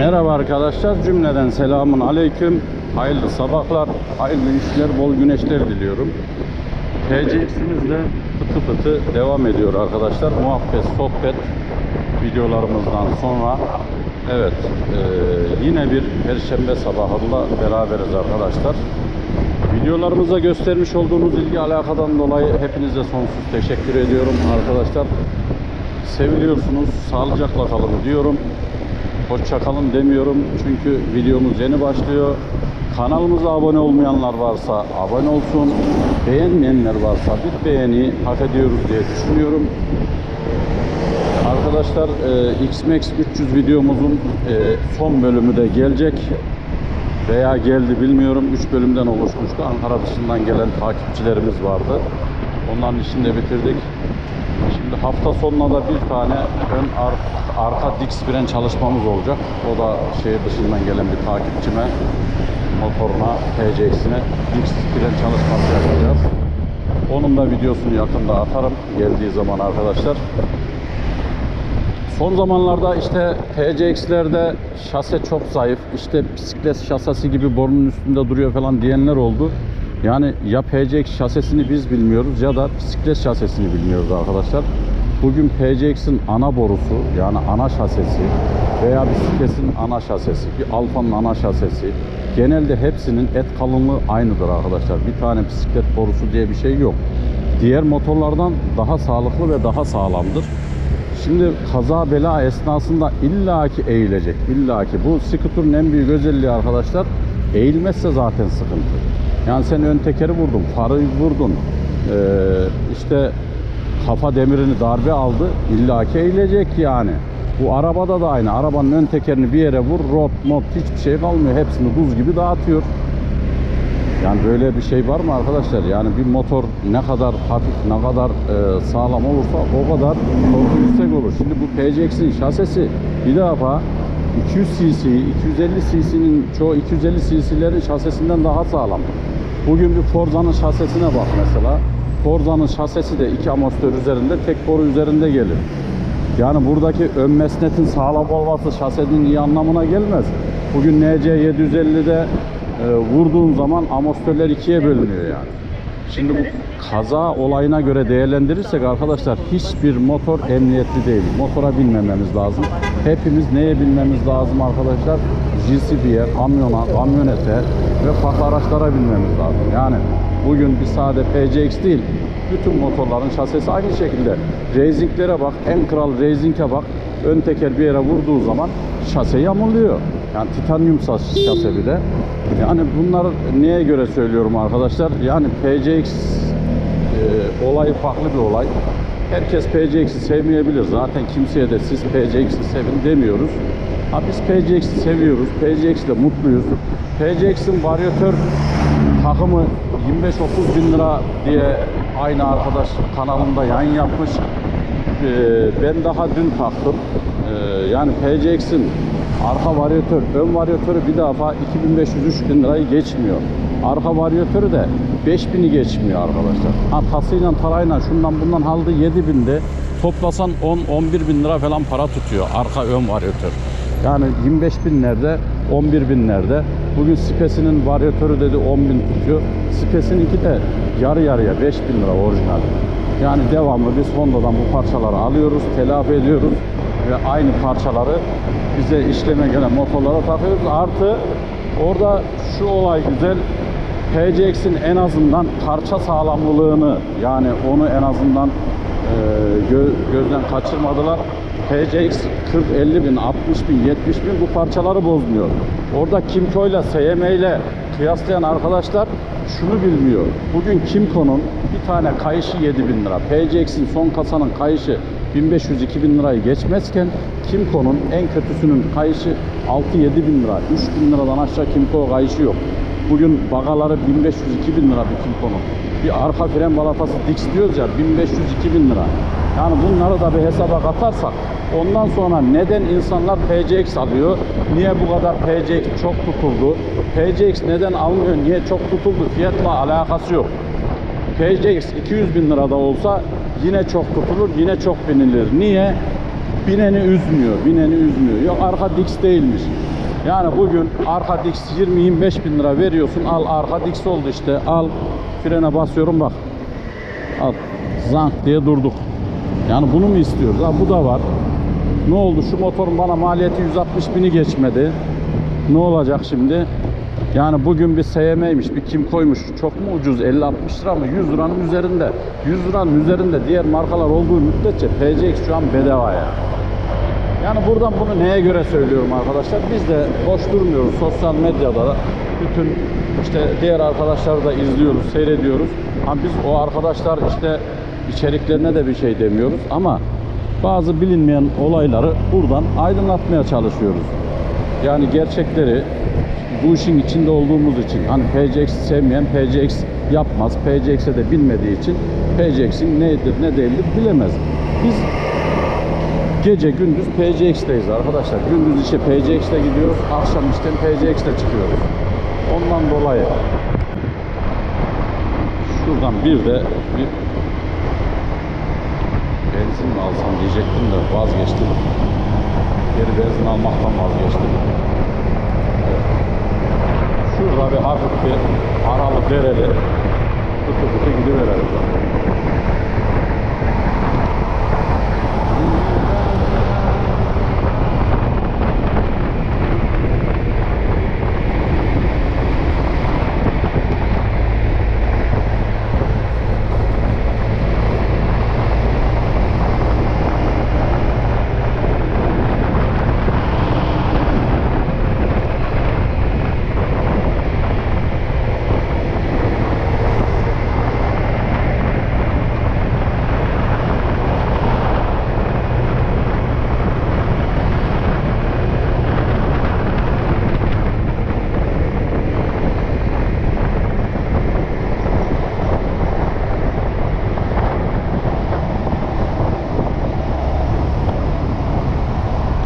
Merhaba arkadaşlar, cümleden selamun aleyküm. Hayırlı sabahlar, hayırlı işler, bol güneşler diliyorum. TCX'imizle fıtı fıtı devam ediyor arkadaşlar. Muhabbet, sohbet videolarımızdan sonra evet eee, yine bir perşembe sabahında beraberiz arkadaşlar. Videolarımıza göstermiş olduğunuz ilgi alakadan dolayı hepinize sonsuz teşekkür ediyorum arkadaşlar. Seviliyorsunuz, sağlıcakla kalın diyorum. Hoşça kalın demiyorum çünkü videomuz yeni başlıyor. Kanalımıza abone olmayanlar varsa abone olsun. Beğenmeyenler varsa bir beğeni hak ediyoruz diye düşünüyorum. Arkadaşlar e, X-Max 300 videomuzun e, son bölümü de gelecek veya geldi bilmiyorum. 3 bölümden oluşmuştu. Ankara dışından gelen takipçilerimiz vardı. Onların işini de bitirdik. Şimdi hafta sonuna da bir tane ön ar- arka disk fren çalışmamız olacak. O da şehir dışından gelen bir takipçime motoruna, TCX'ine disk fren çalışması yapacağız. Onun da videosunu yakında atarım geldiği zaman arkadaşlar. Son zamanlarda işte TCX'lerde şase çok zayıf. İşte bisiklet şasesi gibi borunun üstünde duruyor falan diyenler oldu. Yani ya PCX şasesini biz bilmiyoruz ya da bisiklet şasesini bilmiyoruz arkadaşlar. Bugün PCX'in ana borusu yani ana şasesi veya bisikletin ana şasesi, bir Alfa'nın ana şasesi genelde hepsinin et kalınlığı aynıdır arkadaşlar. Bir tane bisiklet borusu diye bir şey yok. Diğer motorlardan daha sağlıklı ve daha sağlamdır. Şimdi kaza bela esnasında illaki eğilecek. illaki. Bu skuterın en büyük özelliği arkadaşlar eğilmezse zaten sıkıntı. Yani sen ön tekeri vurdun, farı vurdun. Ee, işte kafa demirini darbe aldı. illaki eğilecek yani. Bu arabada da aynı. Arabanın ön tekerini bir yere vur, rot, mot hiçbir şey kalmıyor. Hepsini buz gibi dağıtıyor. Yani böyle bir şey var mı arkadaşlar? Yani bir motor ne kadar hafif, ne kadar e, sağlam olursa o kadar torku yüksek olur. Şimdi bu PCX'in şasesi bir defa 200 cc, 250 cc'nin çoğu 250 cc'lerin şasesinden daha sağlam. Bugün bir Forza'nın şasesine bak mesela. Forza'nın şasesi de iki amortisör üzerinde, tek boru üzerinde gelir. Yani buradaki ön mesnetin sağlam olması şasenin iyi anlamına gelmez. Bugün NC 750'de e, vurduğun zaman amortisörler ikiye bölünüyor yani. Şimdi bu kaza olayına göre değerlendirirsek arkadaşlar hiçbir motor emniyetli değil. Motora binmememiz lazım. Hepimiz neye binmemiz lazım arkadaşlar? JCB'ye, kamyona, kamyonete ve farklı araçlara binmemiz lazım. Yani bugün bir sade PCX değil, bütün motorların şasesi aynı şekilde. Racinglere bak, en kral racing'e bak. Ön teker bir yere vurduğu zaman şase yamuluyor. Yani titanyum şas- şase bir de. Yani bunlar neye göre söylüyorum arkadaşlar? Yani PCX e, olayı farklı bir olay. Herkes PCX'i sevmeyebilir. Zaten kimseye de siz PCX'i sevin demiyoruz. Ha biz PCX'i seviyoruz. PCX ile mutluyuz. PCX'in varyatör takımı 25-30 bin lira diye aynı arkadaş kanalında yayın yapmış. Ee, ben daha dün taktım. Ee, yani PCX'in arka varyatör, ön varyatörü bir defa 2500-3000 lirayı geçmiyor. Arka varyatörü de 5000'i geçmiyor arkadaşlar. Ha tasıyla tarayla şundan bundan aldı 7000'de toplasan 10-11 bin lira falan para tutuyor arka ön varyatör. Yani 25 binlerde 11 binlerde. Bugün Spes'inin varyatörü dedi 10 bin tutuyor. Spes'inki de yarı yarıya 5 bin lira orijinal. Yani devamlı biz Honda'dan bu parçaları alıyoruz, telafi ediyoruz ve aynı parçaları bize işleme gelen motorlara takıyoruz. Artı orada şu olay güzel. PCX'in en azından parça sağlamlılığını yani onu en azından e, gö- gözden kaçırmadılar. PCX 40, 50 bin, 60 bin, 70 bin bu parçaları bozmuyor. Orada Kimco ile SYM ile kıyaslayan arkadaşlar şunu bilmiyor. Bugün Kimco'nun bir tane kayışı 7 bin lira. PCX'in son kasanın kayışı 1500-2000 lirayı geçmezken Kimco'nun en kötüsünün kayışı 6-7 bin lira. 3 bin liradan aşağı Kimco kayışı yok. Bugün bagaları 1500-2000 lira bir Kimco'nun. Bir arka fren balatası Dix diyoruz ya 1500-2000 lira. Yani bunları da bir hesaba katarsak ondan sonra neden insanlar PCX alıyor? Niye bu kadar PCX çok tutuldu? PCX neden almıyor? Niye çok tutuldu? Fiyatla alakası yok. PCX 200 bin lirada olsa yine çok tutulur, yine çok binilir. Niye? Bineni üzmüyor, bineni üzmüyor. Yok arka Dix değilmiş. Yani bugün arka diks 20-25 bin lira veriyorsun. Al arka diks oldu işte. Al frene basıyorum bak. Al zank diye durduk. Yani bunu mu istiyoruz? Ha bu da var. Ne oldu? Şu motorun bana maliyeti 160 bini geçmedi. Ne olacak şimdi? Yani bugün bir SYM'ymiş, bir kim koymuş. Çok mu ucuz? 50-60 lira mı? 100 liranın üzerinde. 100 liranın üzerinde diğer markalar olduğu müddetçe PCX şu an bedava ya. Yani buradan bunu neye göre söylüyorum arkadaşlar? Biz de boş durmuyoruz. Sosyal medyada da bütün işte diğer arkadaşları da izliyoruz, seyrediyoruz. Ama biz o arkadaşlar işte içeriklerine de bir şey demiyoruz ama bazı bilinmeyen olayları buradan aydınlatmaya çalışıyoruz. Yani gerçekleri bu işin içinde olduğumuz için hani PCX sevmeyen PCX yapmaz. PCX'e de bilmediği için PCX'in nedir ne değildir bilemez. Biz Gece gündüz PCX'teyiz arkadaşlar. Gündüz işe PCX'te gidiyoruz. Akşam işten PCX'te çıkıyoruz. Ondan dolayı şuradan bir de bir benzin mi alsam diyecektim de vazgeçtim. Geri benzin almaktan vazgeçtim. Şurada bir hafif bir aralı dereli fıtı fıtı gidiverelim.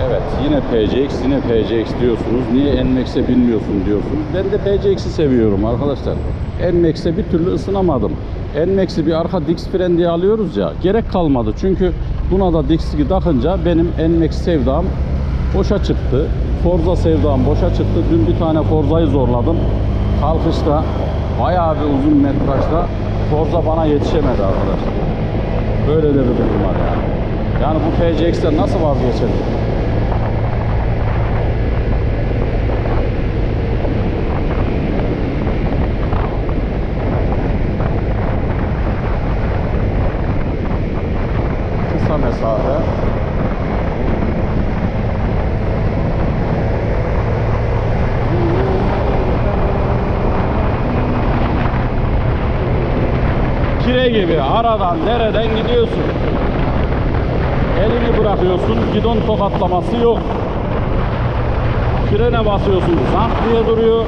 Evet yine PCX diyorsunuz. Niye NMAX'e bilmiyorsun diyorsunuz. Ben de PCX'i seviyorum arkadaşlar. NMAX'e bir türlü ısınamadım. NMAX'i bir arka disk fren diye alıyoruz ya. Gerek kalmadı. Çünkü buna da diski takınca benim NMAX sevdam boşa çıktı. Forza sevdam boşa çıktı. Dün bir tane Forza'yı zorladım. Kalkışta bayağı bir uzun metrajda Forza bana yetişemedi arkadaşlar. Böyle de bir durum var yani. Yani bu PCX'ten nasıl vazgeçelim? Gibi aradan dereden gidiyorsun. Elini bırakıyorsun, gidon tokatlaması yok. Frene basıyorsun, zank diye duruyor.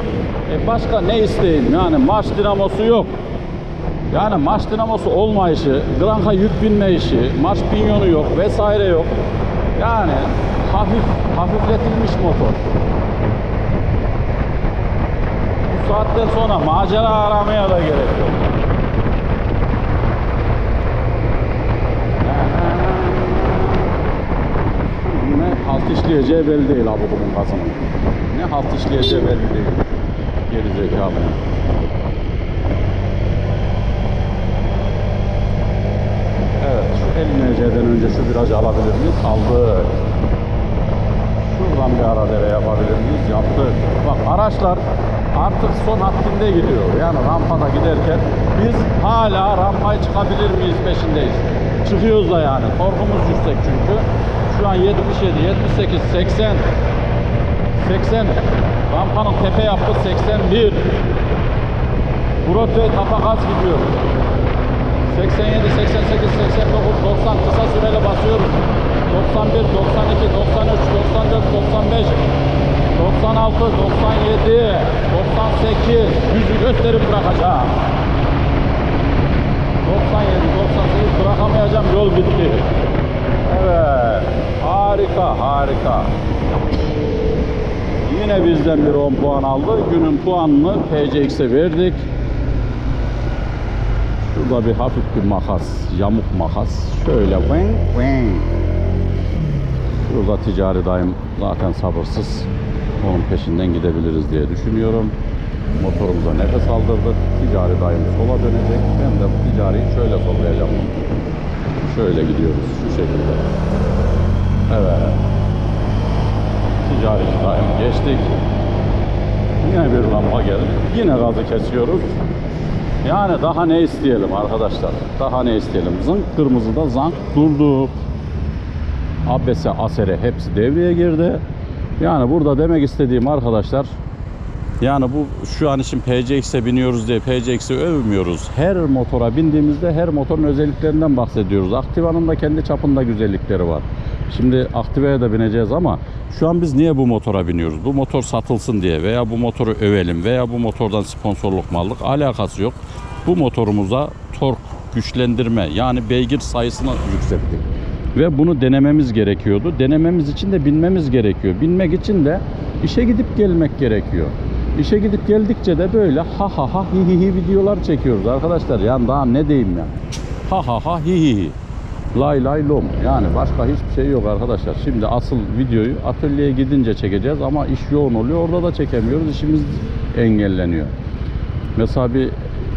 E başka ne isteyin? Yani marş dinamosu yok. Yani marş dinamosu olmayışı, granka yük binme işi, marş pinyonu yok vesaire yok. Yani hafif, hafifletilmiş motor. Bu saatten sonra macera aramaya da gerek yok. Ne halt işleyeceği belli değil abi bunun kasının. Ne halt işleyeceği belli değil. Geri zekalı. Evet, şu 50 NC'den önce şu virajı alabilir miyiz? Aldık. Şuradan bir ara dere yapabilir miyiz? Yaptık. Bak araçlar artık son hattinde gidiyor. Yani rampada giderken biz hala rampaya çıkabilir miyiz peşindeyiz. Çıkıyoruz da yani. Korkumuz yüksek çünkü. Şu an 77, 78, 80. 80. Rampanın tepe yaptı 81. Broadway tapa gaz gidiyor. 87, 88, 89, 90 kısa süreli basıyoruz. 91, 92, 93, 94, 95, 96, 97, 98, yüzü gösterip bırakacağım. 97, 98 bırakamayacağım yol bitti. Evet, harika, harika. Yine bizden bir 10 puan aldı. Günün puanını PCX'e verdik. Şurada bir hafif bir makas, yamuk makas. Şöyle. Şurada ticari dayım zaten sabırsız. onun peşinden gidebiliriz diye düşünüyorum. Motorumuza nefes aldırdık. Ticari daim sola dönecek. Ben de ticariyi şöyle sollayacağım. Şöyle gidiyoruz şu şekilde. Evet. Ticari daim geçtik. Yine bir lamba geldi. Yine gazı kesiyoruz. Yani daha ne isteyelim arkadaşlar? Daha ne isteyelim? Zınk kırmızıda zank durdu. ABS, ASR hepsi devreye girdi. Yani burada demek istediğim arkadaşlar yani bu şu an için PCX'e biniyoruz diye PCX'i övmüyoruz. Her motora bindiğimizde her motorun özelliklerinden bahsediyoruz. Activa'nın da kendi çapında güzellikleri var. Şimdi Activa'ya da bineceğiz ama şu an biz niye bu motora biniyoruz? Bu motor satılsın diye veya bu motoru övelim veya bu motordan sponsorluk mı aldık alakası yok. Bu motorumuza tork güçlendirme yani beygir sayısını yükselttik. Ve bunu denememiz gerekiyordu. Denememiz için de binmemiz gerekiyor. Binmek için de işe gidip gelmek gerekiyor. İşe gidip geldikçe de böyle ha ha ha hi hi hi videolar çekiyoruz arkadaşlar. Yani daha ne diyeyim yani. Ha ha ha hi hi hi. Lay lay lom. Yani başka hiçbir şey yok arkadaşlar. Şimdi asıl videoyu atölyeye gidince çekeceğiz ama iş yoğun oluyor. Orada da çekemiyoruz. İşimiz engelleniyor. Mesela bir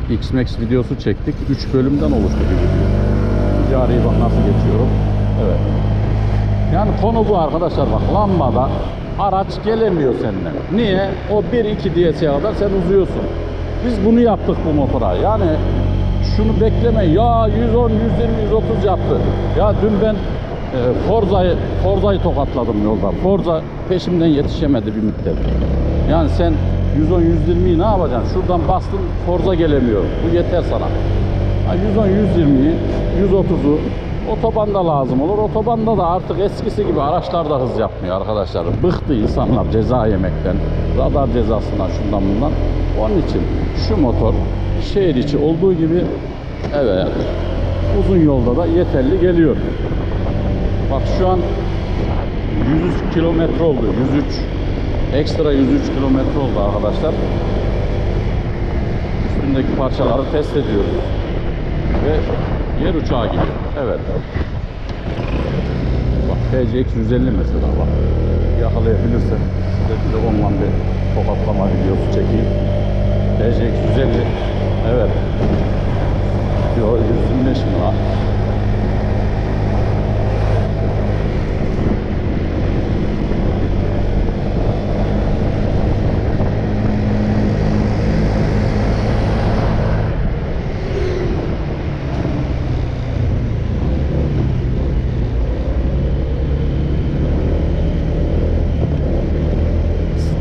X-Max videosu çektik. 3 bölümden oluştu bir video. Ticariyi bak nasıl geçiyorum. Evet. Yani konu bu arkadaşlar bak lambada araç gelemiyor senden. Niye? O 1-2 diyesiye kadar sen uzuyorsun. Biz bunu yaptık bu motora. Yani şunu bekleme. Ya 110, 120, 130 yaptı. Ya dün ben e, Forza'yı Forza'yı tokatladım yolda. Forza peşimden yetişemedi bir müddet. Yani sen 110, 120'yi ne yapacaksın? Şuradan bastın Forza gelemiyor. Bu yeter sana. Ha, 110, 120'yi, 130'u otobanda lazım olur. Otobanda da artık eskisi gibi araçlar da hız yapmıyor arkadaşlar. Bıktı insanlar ceza yemekten, radar cezasından şundan bundan. Onun için şu motor şehir içi olduğu gibi evet uzun yolda da yeterli geliyor. Bak şu an 103 kilometre oldu. 103 ekstra 103 kilometre oldu arkadaşlar. Üstündeki parçaları test ediyoruz. Ve yer uçağı gidiyor. Evet. Bak PCX 150 mesela bak. Yakalayabilirsem size bir de ondan bir tokatlama videosu çekeyim. PCX 150. Evet. Yo 125 mi lan?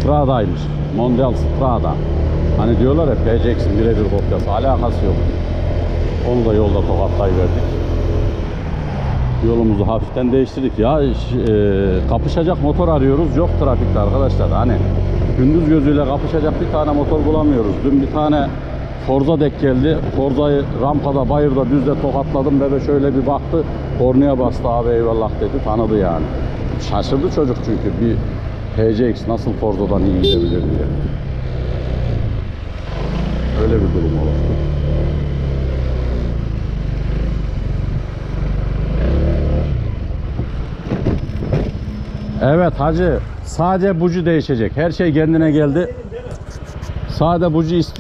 Strada'ymış. Mondial Strada. Hani diyorlar ya PCX'in birebir kopyası. Alakası yok. Onu da yolda tokatlayıverdik. Yolumuzu hafiften değiştirdik. Ya e, kapışacak motor arıyoruz. Yok trafikte arkadaşlar. Hani gündüz gözüyle kapışacak bir tane motor bulamıyoruz. Dün bir tane Forza dek geldi. Forza'yı rampada, bayırda, düzde tokatladım. Bebe şöyle bir baktı. Kornaya bastı abi eyvallah dedi. Tanıdı yani. Şaşırdı çocuk çünkü. Bir PCX nasıl Forza'dan iyi gidebilir diye. Öyle bir durum oluştu. Evet hacı sadece bucu değişecek. Her şey kendine geldi. Sade bucu istiyor.